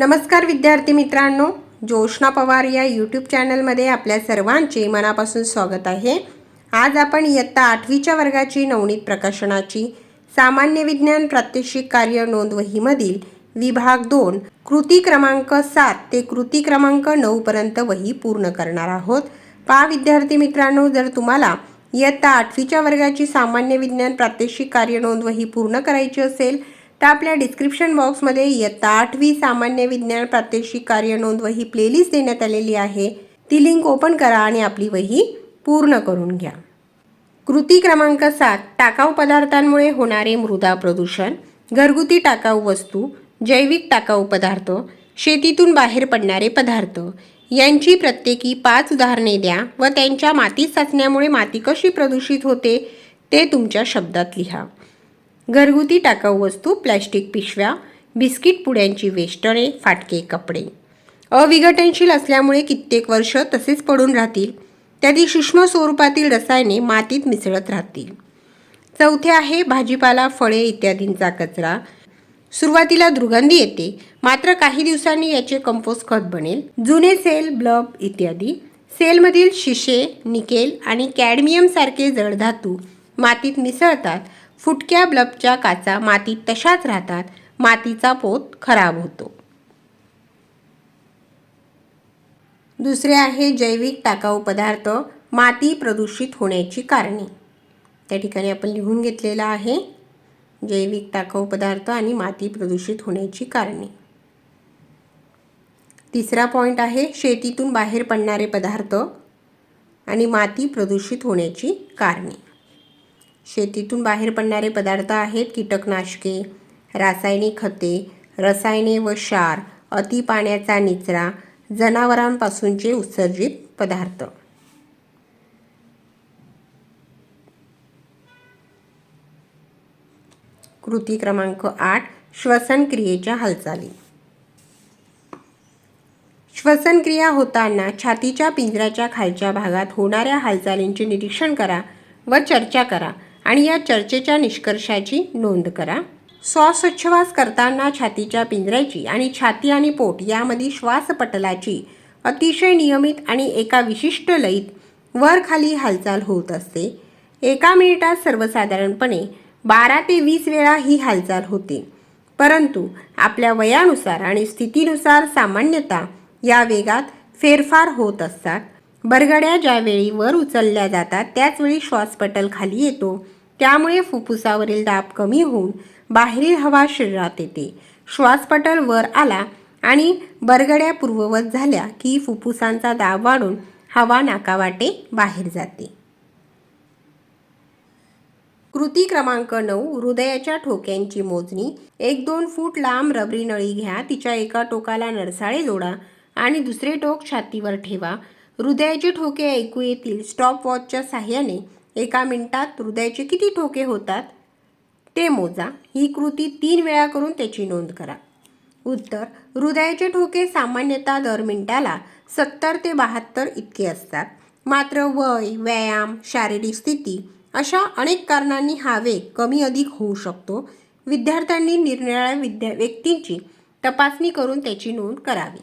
नमस्कार विद्यार्थी मित्रांनो जोशना पवार या यूट्यूब चॅनलमध्ये आपल्या सर्वांचे मनापासून स्वागत आहे. आज आपण इयत्ता आठवीच्या वर्गाची नवनीत प्रकाशनाची सामान्य विज्ञान प्रात्यक्षिक कार्य नोंदवहीमधील विभाग दोन कृती क्रमांक सात ते कृती क्रमांक नऊपर्यंत वही पूर्ण करणार आहोत. पहा विद्यार्थी मित्रांनो जर तुम्हाला इयत्ता आठवीच्या वर्गाची सामान्य विज्ञान प्रात्यक्षिक कार्य नोंदवही पूर्ण करायची असेल तर आपल्या डिस्क्रिप्शन बॉक्समध्ये इयत्ता आठवी सामान्य विज्ञान प्रात्यक्षिक कार्य नोंद वही प्लेलिस्ट देण्यात आलेली आहे. ती लिंक ओपन करा आणि आपली वही पूर्ण करून घ्या. कृती क्रमांक सात टाकाऊ पदार्थांमुळे होणारे मृदा प्रदूषण. घरगुती टाकाऊ वस्तू जैविक टाकाऊ पदार्थ शेतीतून बाहेर पडणारे पदार्थ. यांची प्रत्येकी पाच उदाहरणे द्या व त्यांच्या माती साचण्यामुळे माती कशी प्रदूषित होते ते तुमच्या शब्दात लिहा. घरगुती टाकाऊ वस्तू प्लॅस्टिक पिशव्या बिस्किट पुड्यांची वेष्टणे फाटके कपडे. अविघटनशील असल्यामुळे कित्येक वर्ष तसेच पडून राहतील. त्यातील सूक्ष्म स्वरूपातील रसायने मातीत मिसळत राहतील. चौथे आहे भाजीपाला फळे इत्यादींचा कचरा. सुरुवातीला दुर्गंधी येते. मात्र काही दिवसांनी याचे कंपोस्ट खत बनेल. जुने सेल ब्लब इत्यादी. सेलमधील शिशे निकेल आणि कॅडमियमसारखे जडधातू जड धातू मातीत मिसळतात. फुटक्या ब्लबच्या काचा मातीत तशाच राहतात मातीचा पोत खराब होतो. दुसरे आहे जैविक टाकाऊ पदार्थ माती प्रदूषित होण्याची कारणे. त्या ठिकाणी आपण लिहून घेतलेलं आहे जैविक टाकाऊ पदार्थ आणि माती प्रदूषित होण्याची कारणे. तिसरा पॉईंट आहे शेतीतून बाहेर पडणारे पदार्थ आणि माती प्रदूषित होण्याची कारणे. शेतीतून बाहेर पडणारे पदार्थ आहेत कीटकनाशके रासायनिक खते रसायने व क्षार अति पाण्याचा निचरा जनावरांपासूनचे उत्सर्जित पदार्थ. कृती क्रमांक आठ श्वसन क्रियेच्या हालचाली. श्वसनक्रिया होताना छातीच्या पिंजऱ्याच्या खालच्या भागात होणाऱ्या हालचालींचे निरीक्षण करा व चर्चा करा. आणि या चर्चेच्या निष्कर्षाची नोंद करा. श्वासोच्छवास करताना छातीच्या पिंजऱ्याची आणि छाती आणि पोट यामध्ये श्वासपटलाची अतिशय नियमित आणि एका विशिष्ट लयीत वर खाली हालचाल होत असते. एका मिनिटात सर्वसाधारणपणे बारा ते वीस वेळा ही हालचाल होते. परंतु आपल्या वयानुसार आणि स्थितीनुसार सामान्यतः या वेगात फेरफार होत असतात. बरगड्या ज्यावेळी वर उचलल्या जातात त्याचवेळी श्वासपटल खाली येतो. त्यामुळे फुफ्फुसावरील दाब कमी होऊन बाहेरील हवा शरीरात येते. श्वासपटल वर आला आणि बरगड्या पूर्ववत झाल्या की फुफ्फुसांचा दाब वाढून हवा नाकावाटे बाहेर जाते. कृती क्रमांक नऊ हृदयाच्या ठोक्यांची मोजणी. एक दोन फूट लांब रबरी नळी घ्या तिच्या एका टोकाला नरसाळे जोडा आणि दुसरे टोक छातीवर ठेवा. हृदयाचे ठोके ऐकू येतील. स्टॉपवॉचच्या साह्याने एका मिनिटात हृदयाचे किती ठोके होतात? ते मोजा. ही कृती तीन वेळा करून त्याची नोंद करा. उत्तर हृदयाचे ठोके सामान्यतः दर मिनिटाला सत्तर ते बहात्तर इतके असतात. मात्र वय व्यायाम शारीरिक स्थिती अशा अनेक कारणांनी हा वेग कमी अधिक होऊ शकतो. विद्यार्थ्यांनी निरनिराळ्या विद्या व्यक्तींची तपासणी करून त्याची नोंद करावी.